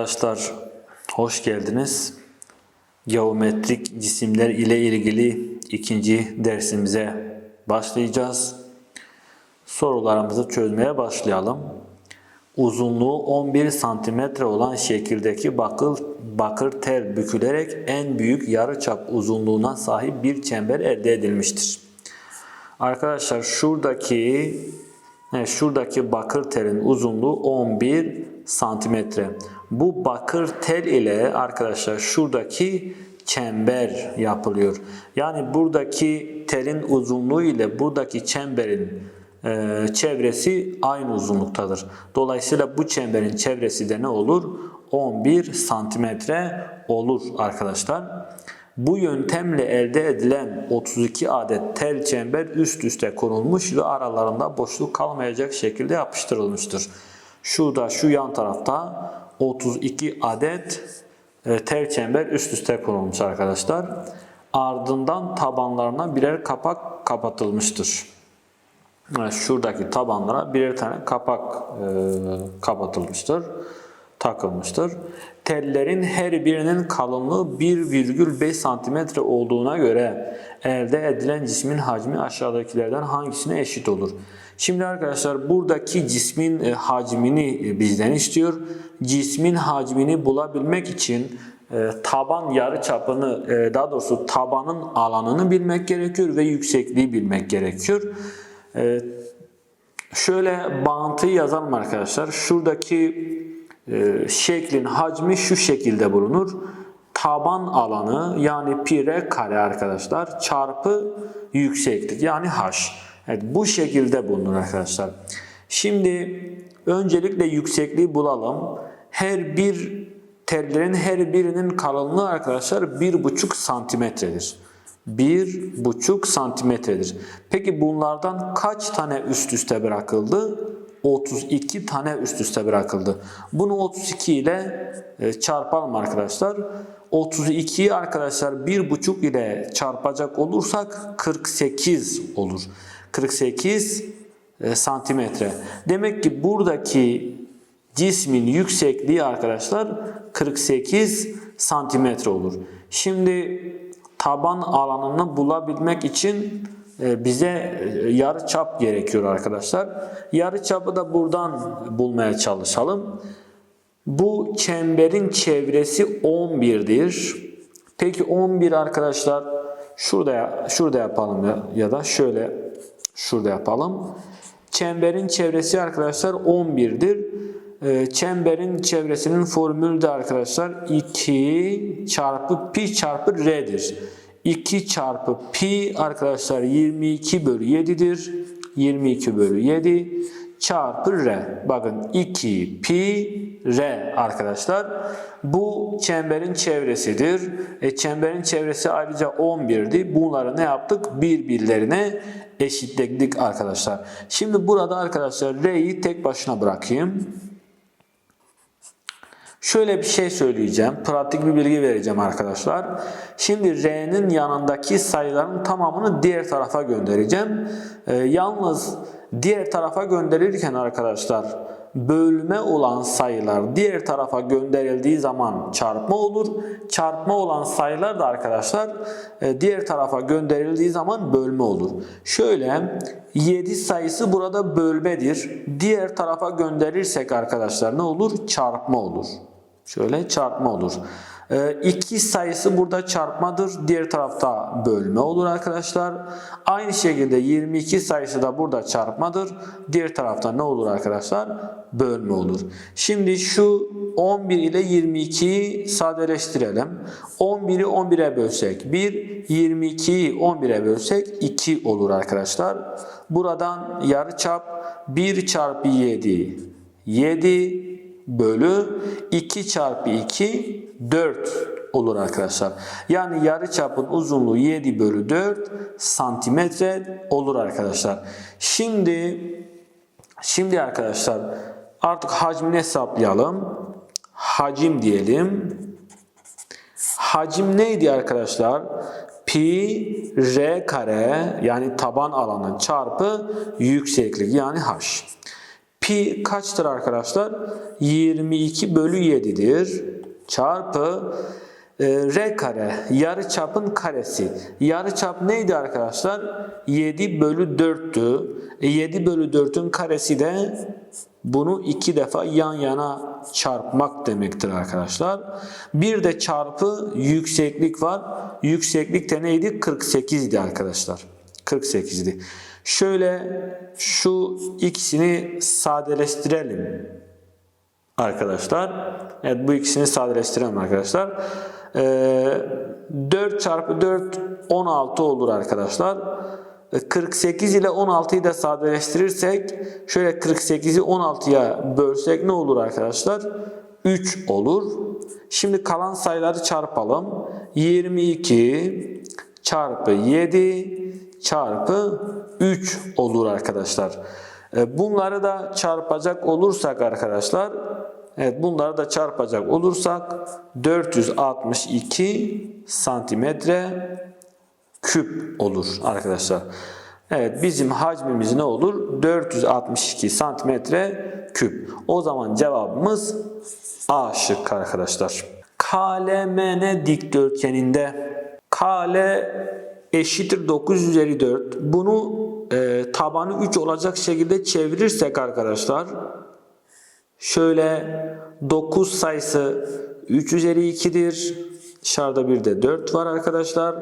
Arkadaşlar hoş geldiniz. Geometrik cisimler ile ilgili ikinci dersimize başlayacağız. Sorularımızı çözmeye başlayalım. Uzunluğu 11 santimetre olan şekildeki bakır, bakır tel bükülerek en büyük yarıçap uzunluğuna sahip bir çember elde edilmiştir. Arkadaşlar şuradaki evet, şuradaki bakır telin uzunluğu 11 santimetre. Bu bakır tel ile arkadaşlar şuradaki çember yapılıyor. Yani buradaki telin uzunluğu ile buradaki çemberin e, çevresi aynı uzunluktadır. Dolayısıyla bu çemberin çevresi de ne olur? 11 santimetre olur arkadaşlar. Bu yöntemle elde edilen 32 adet tel çember üst üste konulmuş ve aralarında boşluk kalmayacak şekilde yapıştırılmıştır. Şurada şu yan tarafta 32 adet e, tel çember üst üste konulmuş arkadaşlar. Ardından tabanlarına birer kapak kapatılmıştır. Evet, şuradaki tabanlara birer tane kapak e, kapatılmıştır, takılmıştır. Tellerin her birinin kalınlığı 1,5 cm olduğuna göre elde edilen cismin hacmi aşağıdakilerden hangisine eşit olur? Şimdi arkadaşlar buradaki cismin e, hacmini e, bizden istiyor. Cismin hacmini bulabilmek için e, taban yarı çapını daha doğrusu tabanın alanını bilmek gerekiyor ve yüksekliği bilmek gerekiyor. Şöyle bağıntıyı yazalım arkadaşlar. Şuradaki e, şeklin hacmi şu şekilde bulunur. Taban alanı yani pi kare arkadaşlar çarpı yükseklik yani h. Evet bu şekilde bulunur arkadaşlar. Şimdi öncelikle yüksekliği bulalım. Her bir tellerin her birinin kalınlığı arkadaşlar 1,5 santimetredir. 1,5 santimetredir. Peki bunlardan kaç tane üst üste bırakıldı? 32 tane üst üste bırakıldı. Bunu 32 ile e, çarpalım arkadaşlar. 32'yi arkadaşlar 1,5 ile çarpacak olursak 48 olur. 48 e, santimetre. Demek ki buradaki cismin yüksekliği arkadaşlar 48 santimetre olur. Şimdi taban alanını bulabilmek için bize e, yarı çap gerekiyor arkadaşlar. Yarı çapı da buradan bulmaya çalışalım. Bu çemberin çevresi 11'dir. Peki 11 arkadaşlar şurada şurada yapalım ya, ya da şöyle şurada yapalım. Çemberin çevresi arkadaşlar 11'dir. Ee, çemberin çevresinin formülü de arkadaşlar 2 çarpı pi çarpı r'dir. 2 çarpı pi arkadaşlar 22 bölü 7'dir. 22 bölü 7 çarpı r. Bakın 2 pi r arkadaşlar. Bu çemberin çevresidir. E, çemberin çevresi ayrıca 11'di. Bunları ne yaptık? Birbirlerine eşitledik arkadaşlar. Şimdi burada arkadaşlar r'yi tek başına bırakayım. Şöyle bir şey söyleyeceğim. Pratik bir bilgi vereceğim arkadaşlar. Şimdi R'nin yanındaki sayıların tamamını diğer tarafa göndereceğim. Ee, yalnız diğer tarafa gönderirken arkadaşlar bölme olan sayılar diğer tarafa gönderildiği zaman çarpma olur. Çarpma olan sayılar da arkadaşlar e, diğer tarafa gönderildiği zaman bölme olur. Şöyle 7 sayısı burada bölmedir. Diğer tarafa gönderirsek arkadaşlar ne olur? Çarpma olur. Şöyle çarpma olur. 2 sayısı burada çarpmadır. Diğer tarafta bölme olur arkadaşlar. Aynı şekilde 22 sayısı da burada çarpmadır. Diğer tarafta ne olur arkadaşlar? Bölme olur. Şimdi şu 11 ile 22'yi sadeleştirelim. 11'i 11'e bölsek 1, 22'yi 11'e bölsek 2 olur arkadaşlar. Buradan yarıçap 1 çarpı 7, 7 bölü 2 çarpı 2 4 olur arkadaşlar. Yani yarı çapın uzunluğu 7 bölü 4 santimetre olur arkadaşlar. Şimdi şimdi arkadaşlar artık hacmini hesaplayalım. Hacim diyelim. Hacim neydi arkadaşlar? Pi r kare yani taban alanı çarpı yükseklik yani h. Pi kaçtır arkadaşlar? 22 bölü 7'dir. Çarpı e, r kare yarı çapın karesi. Yarı çap neydi arkadaşlar? 7 bölü 4'tü. E, 7 bölü 4'ün karesi de bunu iki defa yan yana çarpmak demektir arkadaşlar. Bir de çarpı yükseklik var. Yükseklik de neydi? 48 idi arkadaşlar. 48 idi. Şöyle şu ikisini sadeleştirelim arkadaşlar. Evet bu ikisini sadeleştirelim arkadaşlar. Ee, 4 çarpı 4 16 olur arkadaşlar. Ee, 48 ile 16'yı da sadeleştirirsek şöyle 48'i 16'ya bölsek ne olur arkadaşlar? 3 olur. Şimdi kalan sayıları çarpalım. 22 çarpı 7 çarpı 3 olur arkadaşlar. E, Bunları da çarpacak olursak arkadaşlar, evet bunları da çarpacak olursak 462 santimetre küp olur arkadaşlar. Evet bizim hacmimiz ne olur? 462 santimetre küp. O zaman cevabımız A şıkkı arkadaşlar. KLMN dikdörtgeninde KL eşittir 9 üzeri 4. Bunu e, tabanı 3 olacak şekilde çevirirsek arkadaşlar şöyle 9 sayısı 3 üzeri 2'dir. Dışarıda bir de 4 var arkadaşlar.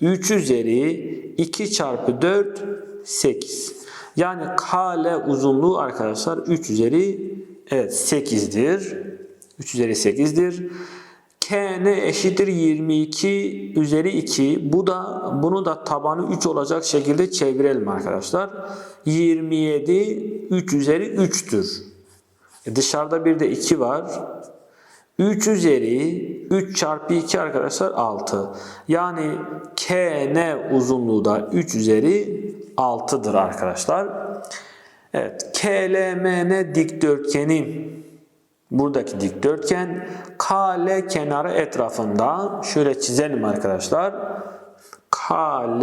3 üzeri 2 çarpı 4 8. Yani KL uzunluğu arkadaşlar 3 üzeri evet 8'dir. 3 üzeri 8'dir. KN eşittir 22 üzeri 2. Bu da bunu da tabanı 3 olacak şekilde çevirelim arkadaşlar. 27 3 üzeri 3'tür. E dışarıda bir de 2 var. 3 üzeri 3 çarpı 2 arkadaşlar 6. Yani KN uzunluğu da 3 üzeri 6'dır arkadaşlar. Evet KLMN dikdörtgeni buradaki dikdörtgen KL kenarı etrafında şöyle çizelim arkadaşlar. KL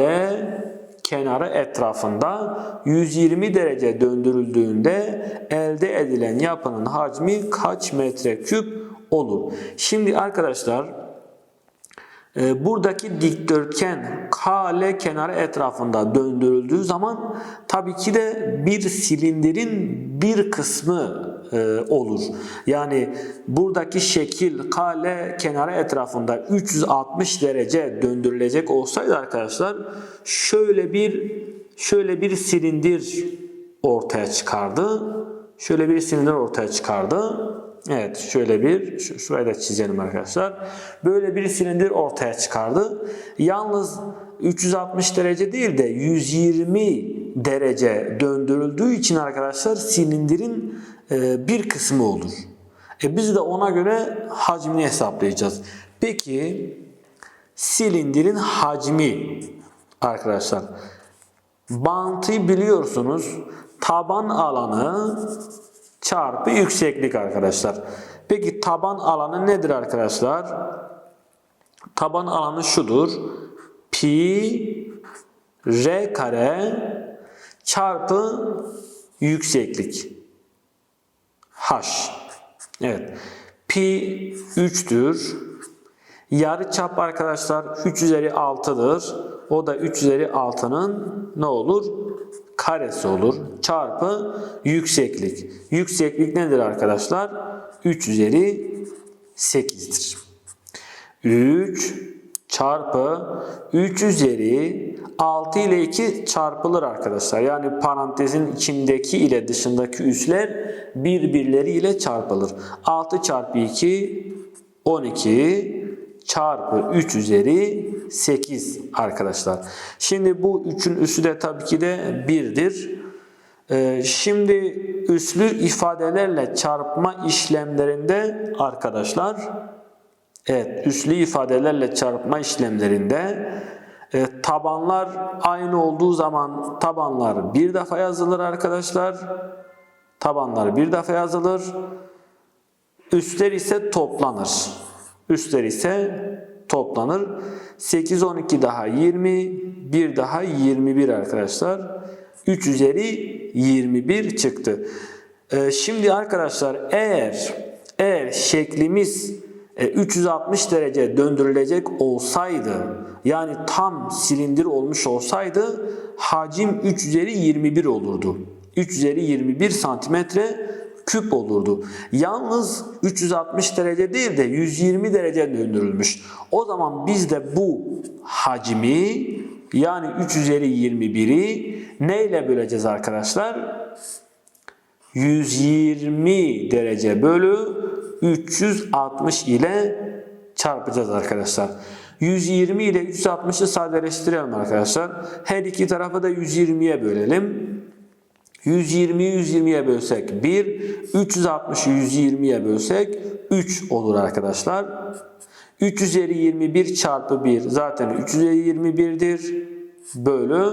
kenarı etrafında 120 derece döndürüldüğünde elde edilen yapının hacmi kaç metreküp olur? Şimdi arkadaşlar e, buradaki dikdörtgen KL kenarı etrafında döndürüldüğü zaman tabii ki de bir silindirin bir kısmı e, olur. Yani buradaki şekil KL kenarı etrafında 360 derece döndürülecek olsaydı arkadaşlar şöyle bir şöyle bir silindir ortaya çıkardı. Şöyle bir silindir ortaya çıkardı. Evet şöyle bir şu- şurayı da çizelim arkadaşlar. Böyle bir silindir ortaya çıkardı. Yalnız 360 derece değil de 120 derece döndürüldüğü için arkadaşlar silindirin bir kısmı olur. E biz de ona göre hacmini hesaplayacağız. Peki silindirin hacmi arkadaşlar bantı biliyorsunuz taban alanı çarpı yükseklik arkadaşlar. Peki taban alanı nedir arkadaşlar? Taban alanı şudur. Pi r kare çarpı yükseklik. H. Evet. Pi 3'tür. Yarı çap arkadaşlar 3 üzeri 6'dır. O da 3 üzeri 6'nın ne olur? Karesi olur. Çarpı yükseklik. Yükseklik nedir arkadaşlar? 3 üzeri 8'dir. 3 çarpı 3 üzeri 6 ile 2 çarpılır arkadaşlar. Yani parantezin içindeki ile dışındaki üsler birbirleri ile çarpılır. 6 çarpı 2 12 çarpı 3 üzeri 8 arkadaşlar. Şimdi bu 3'ün üssü de tabii ki de 1'dir. Ee, şimdi üslü ifadelerle çarpma işlemlerinde arkadaşlar Evet, üslü ifadelerle çarpma işlemlerinde e, tabanlar aynı olduğu zaman tabanlar bir defa yazılır arkadaşlar. Tabanlar bir defa yazılır. Üstler ise toplanır. Üstler ise toplanır. 8 12 daha 20, 1 daha 21 arkadaşlar. 3 üzeri 21 çıktı. Ee, şimdi arkadaşlar eğer eğer şeklimiz 360 derece döndürülecek olsaydı yani tam silindir olmuş olsaydı hacim 3 üzeri 21 olurdu. 3 üzeri 21 santimetre küp olurdu. Yalnız 360 derece değil de 120 derece döndürülmüş. O zaman biz de bu hacmi yani 3 üzeri 21'i neyle böleceğiz arkadaşlar? 120 derece bölü 360 ile çarpacağız arkadaşlar. 120 ile 360'ı sadeleştirelim arkadaşlar. Her iki tarafı da 120'ye bölelim. 120'yi 120'ye bölsek 1, 360'ı 120'ye bölsek 3 olur arkadaşlar. 3 üzeri 21 çarpı 1 zaten 3 üzeri 21'dir. Bölü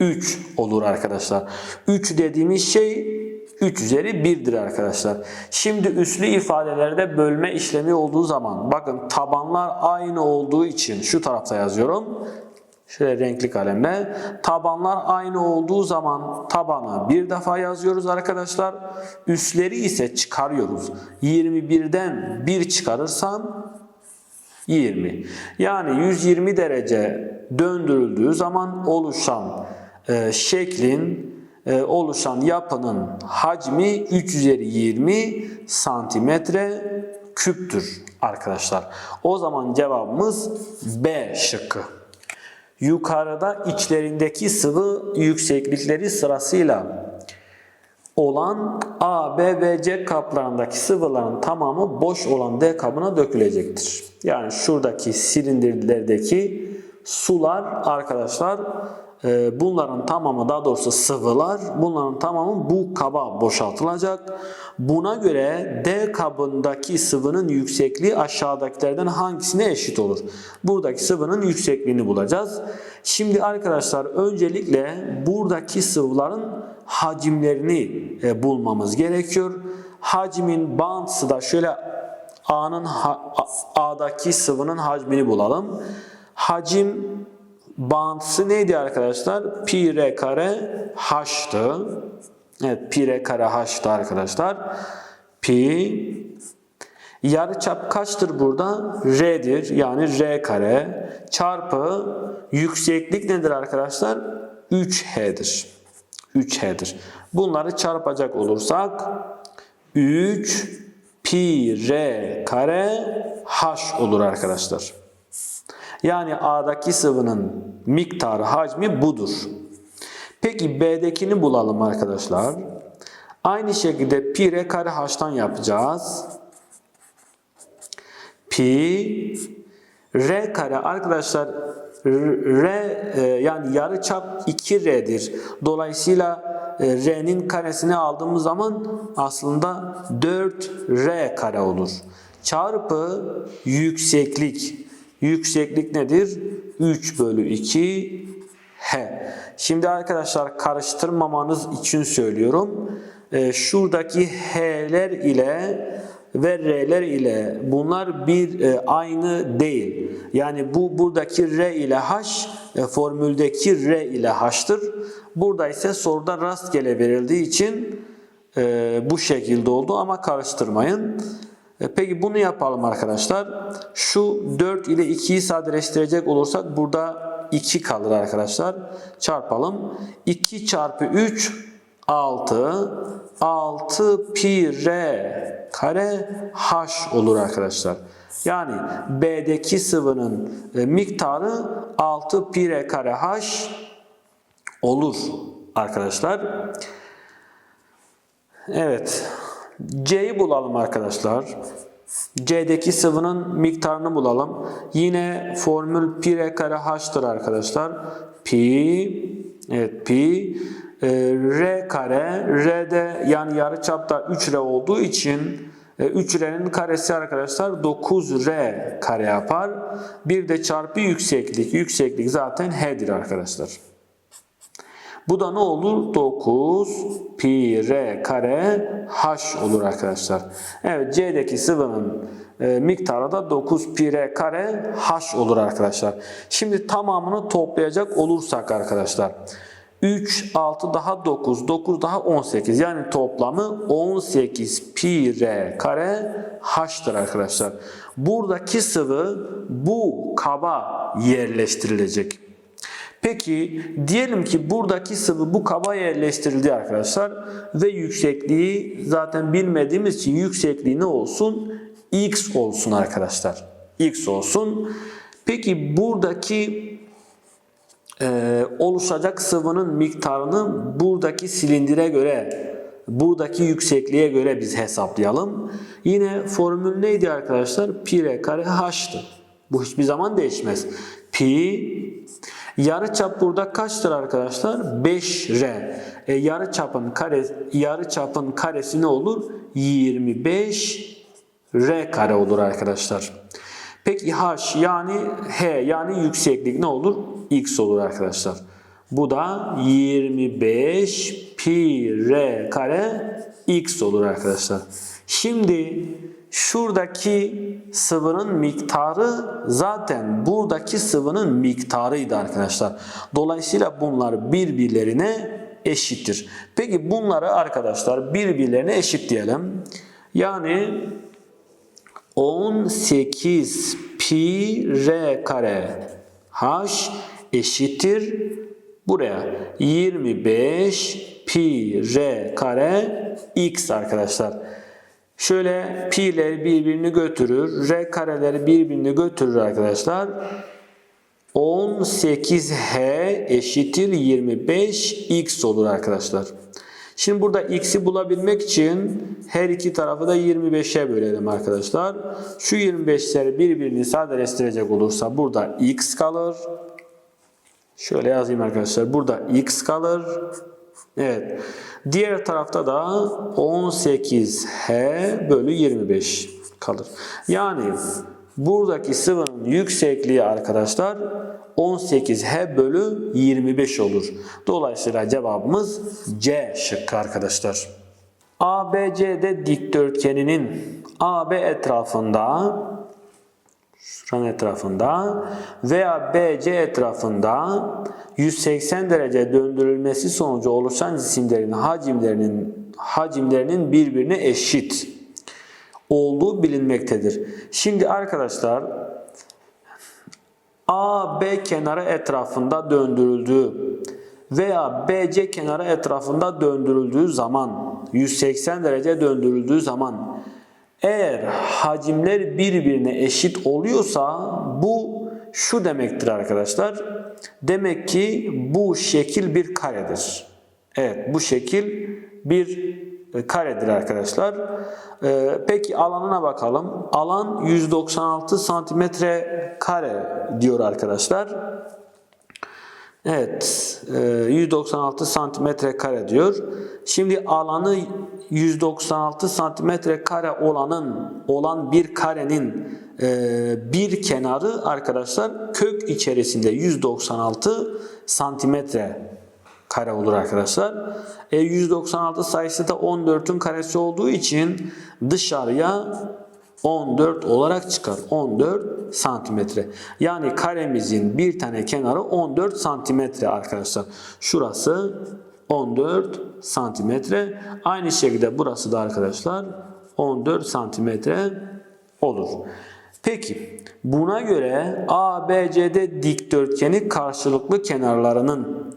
3 olur arkadaşlar. 3 dediğimiz şey 3 üzeri 1'dir arkadaşlar. Şimdi üslü ifadelerde bölme işlemi olduğu zaman bakın tabanlar aynı olduğu için şu tarafta yazıyorum. Şöyle renkli kalemle. Tabanlar aynı olduğu zaman tabana bir defa yazıyoruz arkadaşlar. Üsleri ise çıkarıyoruz. 21'den 1 çıkarırsam 20. Yani 120 derece döndürüldüğü zaman oluşan e, şeklin oluşan yapının hacmi 3 üzeri 20 santimetre küptür arkadaşlar. O zaman cevabımız B şıkkı. Yukarıda içlerindeki sıvı yükseklikleri sırasıyla olan A, B ve C kaplarındaki sıvıların tamamı boş olan D kabına dökülecektir. Yani şuradaki silindirlerdeki sular arkadaşlar e, bunların tamamı daha doğrusu sıvılar bunların tamamı bu kaba boşaltılacak. Buna göre D kabındaki sıvının yüksekliği aşağıdakilerden hangisine eşit olur? Buradaki sıvının yüksekliğini bulacağız. Şimdi arkadaşlar öncelikle buradaki sıvıların hacimlerini e, bulmamız gerekiyor. Hacmin bağıntısı da şöyle A'nın A'daki sıvının hacmini bulalım. Hacim bağıntısı neydi arkadaşlar? Pi r kare h'tı. Evet pi r kare h'tı arkadaşlar. Pi yarıçap kaçtır burada? R'dir. Yani r kare çarpı yükseklik nedir arkadaşlar? 3h'dir. 3h'dir. Bunları çarpacak olursak 3 pi r kare h olur arkadaşlar. Yani A'daki sıvının miktarı, hacmi budur. Peki B'dekini bulalım arkadaşlar. Aynı şekilde pi r kare h'tan yapacağız. Pi r kare arkadaşlar r e, yani yarıçap 2r'dir. Dolayısıyla e, r'nin karesini aldığımız zaman aslında 4r kare olur. Çarpı yükseklik Yükseklik nedir? 3 bölü 2 H. Şimdi arkadaşlar karıştırmamanız için söylüyorum. Ee, şuradaki H'ler ile ve R'ler ile bunlar bir e, aynı değil. Yani bu buradaki R ile H e, formüldeki R ile H'tır. Burada ise soruda rastgele verildiği için e, bu şekilde oldu ama karıştırmayın. E, peki bunu yapalım arkadaşlar. Şu 4 ile 2'yi sadeleştirecek olursak burada 2 kalır arkadaşlar. Çarpalım. 2 çarpı 3 6 6 pi r kare h olur arkadaşlar. Yani B'deki sıvının e, miktarı 6 pi r kare h olur arkadaşlar. Evet. C'yi bulalım arkadaşlar. C'deki sıvının miktarını bulalım. Yine formül pi r kare h'tır arkadaşlar. Pi evet pi e, r kare r'de yani yarıçapta 3r olduğu için 3R'nin e, karesi arkadaşlar 9R kare yapar. Bir de çarpı yükseklik. Yükseklik zaten H'dir arkadaşlar. Bu da ne olur? 9 pi r kare h olur arkadaşlar. Evet C'deki sıvının e, miktarı da 9 pi r kare h olur arkadaşlar. Şimdi tamamını toplayacak olursak arkadaşlar. 3, 6 daha 9, 9 daha 18. Yani toplamı 18 pi r kare h'tır arkadaşlar. Buradaki sıvı bu kaba yerleştirilecek. Peki diyelim ki buradaki sıvı bu kaba yerleştirildi arkadaşlar ve yüksekliği zaten bilmediğimiz için yüksekliği ne olsun? X olsun arkadaşlar. X olsun. Peki buradaki e, oluşacak sıvının miktarını buradaki silindire göre buradaki yüksekliğe göre biz hesaplayalım. Yine formül neydi arkadaşlar? Pi r kare h'tı. Bu hiçbir zaman değişmez. Pi yarıçap burada kaçtır arkadaşlar? 5r. E, yarıçapın kare yarıçapın karesi ne olur? 25 r kare olur arkadaşlar. Peki h yani h yani yükseklik ne olur? x olur arkadaşlar. Bu da 25 pi r kare x olur arkadaşlar. Şimdi şuradaki sıvının miktarı zaten buradaki sıvının miktarıydı arkadaşlar. Dolayısıyla bunlar birbirlerine eşittir. Peki bunları arkadaşlar birbirlerine eşit diyelim. Yani 18 pi r kare h eşittir buraya 25 pi r kare x arkadaşlar. Şöyle pi'ler birbirini götürür, r kareleri birbirini götürür arkadaşlar. 18h eşittir 25x olur arkadaşlar. Şimdi burada x'i bulabilmek için her iki tarafı da 25'e bölelim arkadaşlar. Şu 25'leri birbirini sadeleştirecek olursa burada x kalır. Şöyle yazayım arkadaşlar. Burada x kalır. Evet. Diğer tarafta da 18h bölü 25 kalır. Yani buradaki sıvının yüksekliği arkadaşlar 18h bölü 25 olur. Dolayısıyla cevabımız C şıkkı arkadaşlar. ABCD dikdörtgeninin AB etrafında şuranın etrafında veya BC etrafında 180 derece döndürülmesi sonucu oluşan cisimlerin hacimlerinin hacimlerinin birbirine eşit olduğu bilinmektedir. Şimdi arkadaşlar AB kenarı etrafında döndürüldüğü veya BC kenarı etrafında döndürüldüğü zaman 180 derece döndürüldüğü zaman eğer hacimler birbirine eşit oluyorsa bu şu demektir arkadaşlar. Demek ki bu şekil bir karedir. Evet bu şekil bir karedir arkadaşlar. Ee, peki alanına bakalım. Alan 196 santimetre kare diyor arkadaşlar. Evet, 196 santimetre kare diyor. Şimdi alanı 196 santimetre kare olanın olan bir karenin e, bir kenarı arkadaşlar kök içerisinde 196 santimetre kare olur arkadaşlar. E, 196 sayısı da 14'ün karesi olduğu için dışarıya 14 olarak çıkar. 14 santimetre. Yani karemizin bir tane kenarı 14 santimetre arkadaşlar. Şurası 14 santimetre. Aynı şekilde burası da arkadaşlar 14 santimetre olur. Peki buna göre ABCD dikdörtgeni karşılıklı kenarlarının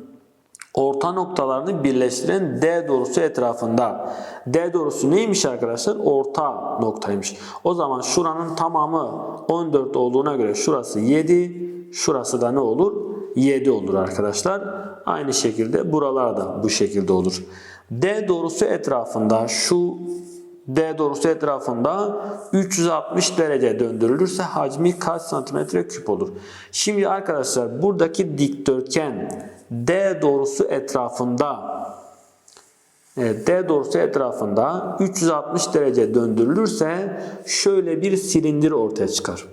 orta noktalarını birleştiren D doğrusu etrafında. D doğrusu neymiş arkadaşlar? Orta noktaymış. O zaman şuranın tamamı 14 olduğuna göre şurası 7, şurası da ne olur? 7 olur arkadaşlar. Aynı şekilde buralar da bu şekilde olur. D doğrusu etrafında şu D doğrusu etrafında 360 derece döndürülürse hacmi kaç santimetre küp olur? Şimdi arkadaşlar buradaki dikdörtgen D doğrusu etrafında D doğrusu etrafında 360 derece döndürülürse şöyle bir silindir ortaya çıkar.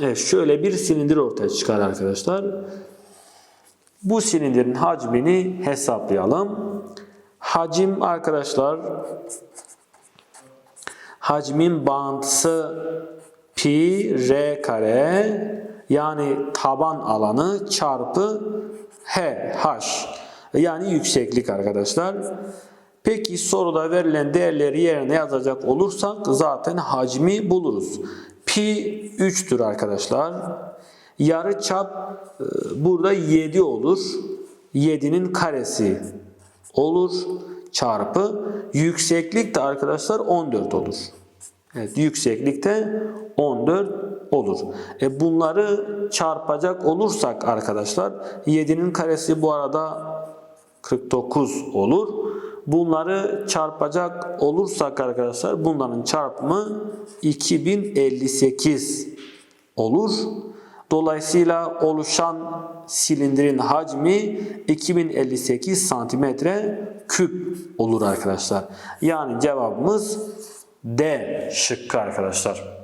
Evet, şöyle bir silindir ortaya çıkar arkadaşlar. Bu silindirin hacmini hesaplayalım. Hacim arkadaşlar hacmin bağıntısı pi r kare yani taban alanı çarpı H, H. Yani yükseklik arkadaşlar. Peki soruda verilen değerleri yerine yazacak olursak zaten hacmi buluruz. Pi 3'tür arkadaşlar. Yarı çap e, burada 7 olur. 7'nin karesi olur çarpı yükseklik de arkadaşlar 14 olur. Evet, yükseklikte 14 olur. E bunları çarpacak olursak arkadaşlar 7'nin karesi bu arada 49 olur. Bunları çarpacak olursak arkadaşlar bunların çarpımı 2058 olur. Dolayısıyla oluşan silindirin hacmi 2058 santimetre küp olur arkadaşlar. Yani cevabımız D şıkkı arkadaşlar.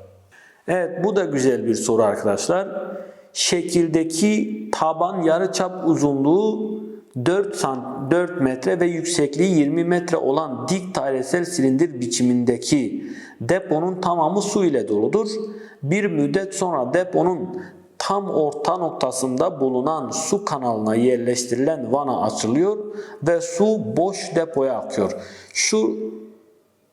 Evet bu da güzel bir soru arkadaşlar. Şekildeki taban yarıçap uzunluğu 4, sant 4 metre ve yüksekliği 20 metre olan dik dairesel silindir biçimindeki deponun tamamı su ile doludur. Bir müddet sonra deponun tam orta noktasında bulunan su kanalına yerleştirilen vana açılıyor ve su boş depoya akıyor. Şu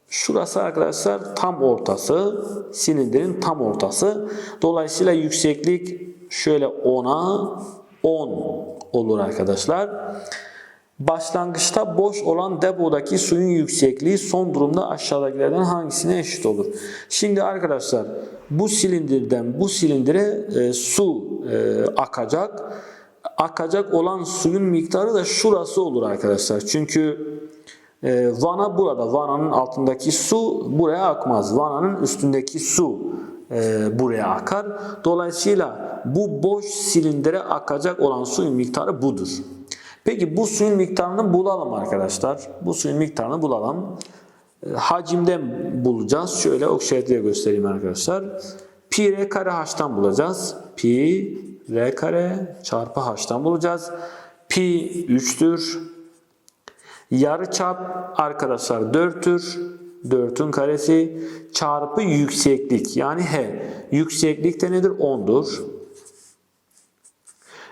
Şurası arkadaşlar tam ortası. Silindirin tam ortası. Dolayısıyla yükseklik şöyle 10'a 10 olur arkadaşlar. Başlangıçta boş olan depodaki suyun yüksekliği son durumda aşağıdakilerden hangisine eşit olur? Şimdi arkadaşlar bu silindirden bu silindire e, su e, akacak. Akacak olan suyun miktarı da şurası olur arkadaşlar. Çünkü ee, vana burada. Vananın altındaki su buraya akmaz. Vananın üstündeki su e, buraya akar. Dolayısıyla bu boş silindire akacak olan suyun miktarı budur. Peki bu suyun miktarını bulalım arkadaşlar. Bu suyun miktarını bulalım. Hacimden bulacağız. Şöyle okşayıcıya göstereyim arkadaşlar. Pi r kare h'tan bulacağız. Pi r kare çarpı h'tan bulacağız. Pi 3'tür. Yarı çap arkadaşlar 4'tür. 4'ün karesi çarpı yükseklik yani H. Yükseklik de nedir? 10'dur.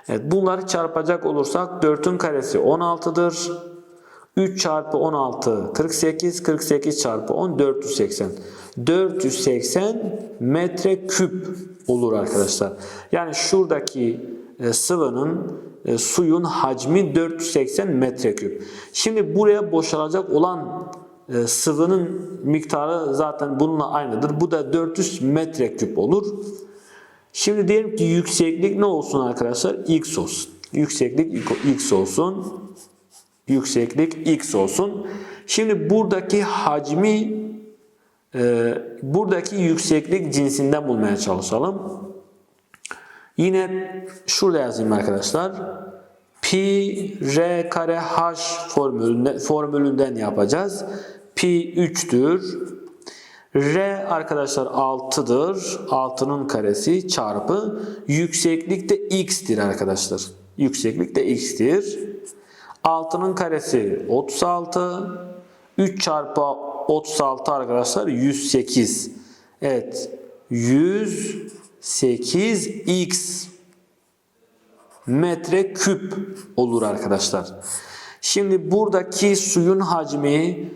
Evet, bunları çarpacak olursak 4'ün karesi 16'dır. 3 çarpı 16 48 48 çarpı 10 480 480 metre küp olur arkadaşlar. Yani şuradaki e, sıvının e, suyun hacmi 480 metreküp. Şimdi buraya boşalacak olan e, sıvının miktarı zaten bununla aynıdır. Bu da 400 metreküp olur. Şimdi diyelim ki yükseklik ne olsun arkadaşlar? X olsun. Yükseklik X olsun. Yükseklik X olsun. Şimdi buradaki hacmi e, buradaki yükseklik cinsinden bulmaya çalışalım. Yine şurada yazayım arkadaşlar. Pi r kare h formülünden, formülünden yapacağız. Pi 3'tür. R arkadaşlar 6'dır. 6'nın karesi çarpı yükseklik de x'tir arkadaşlar. Yükseklik de x'tir. 6'nın karesi 36. 3 çarpı 36 arkadaşlar 108. Evet. 100 8x metre küp olur arkadaşlar. Şimdi buradaki suyun hacmi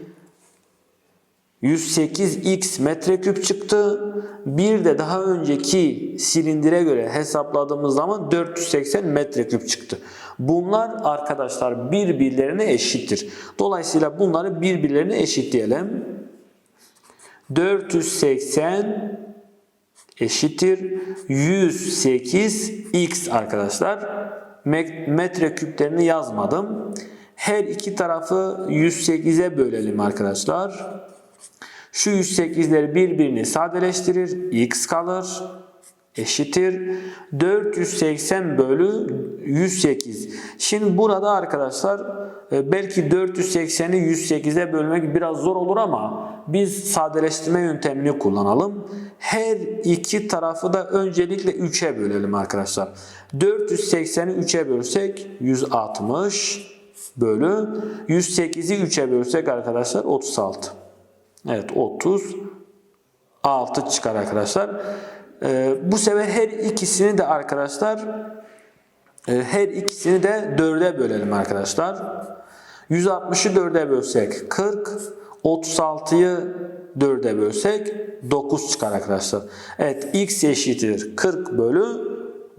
108x metreküp çıktı. Bir de daha önceki silindire göre hesapladığımız zaman 480 metreküp çıktı. Bunlar arkadaşlar birbirlerine eşittir. Dolayısıyla bunları birbirlerine eşitleyelim. 480 eşittir 108x arkadaşlar. Metre küplerini yazmadım. Her iki tarafı 108'e bölelim arkadaşlar. Şu 108'leri birbirini sadeleştirir. x kalır. Eşittir. 480 bölü 108. Şimdi burada arkadaşlar e, belki 480'i 108'e bölmek biraz zor olur ama biz sadeleştirme yöntemini kullanalım. Her iki tarafı da öncelikle 3'e bölelim arkadaşlar. 480'i 3'e bölsek 160 bölü 108'i 3'e bölsek arkadaşlar 36. Evet 36 çıkar arkadaşlar. Ee, bu sefer her ikisini de arkadaşlar E, her ikisini de 4'e bölelim arkadaşlar. 160'ı 4'e bölsek 40, 36'yı 4'e bölsek 9 çıkar arkadaşlar. Evet x eşittir 40 bölü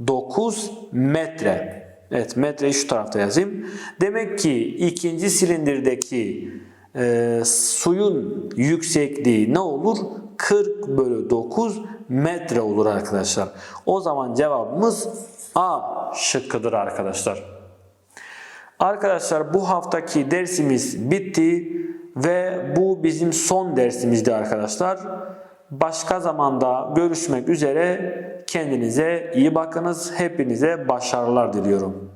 9 metre. Evet metreyi şu tarafta yazayım. Demek ki ikinci silindirdeki e, suyun yüksekliği ne olur? 40 bölü 9 metre olur arkadaşlar. O zaman cevabımız A şıkkıdır arkadaşlar. Arkadaşlar bu haftaki dersimiz bitti ve bu bizim son dersimizdi arkadaşlar. Başka zamanda görüşmek üzere. Kendinize iyi bakınız. Hepinize başarılar diliyorum.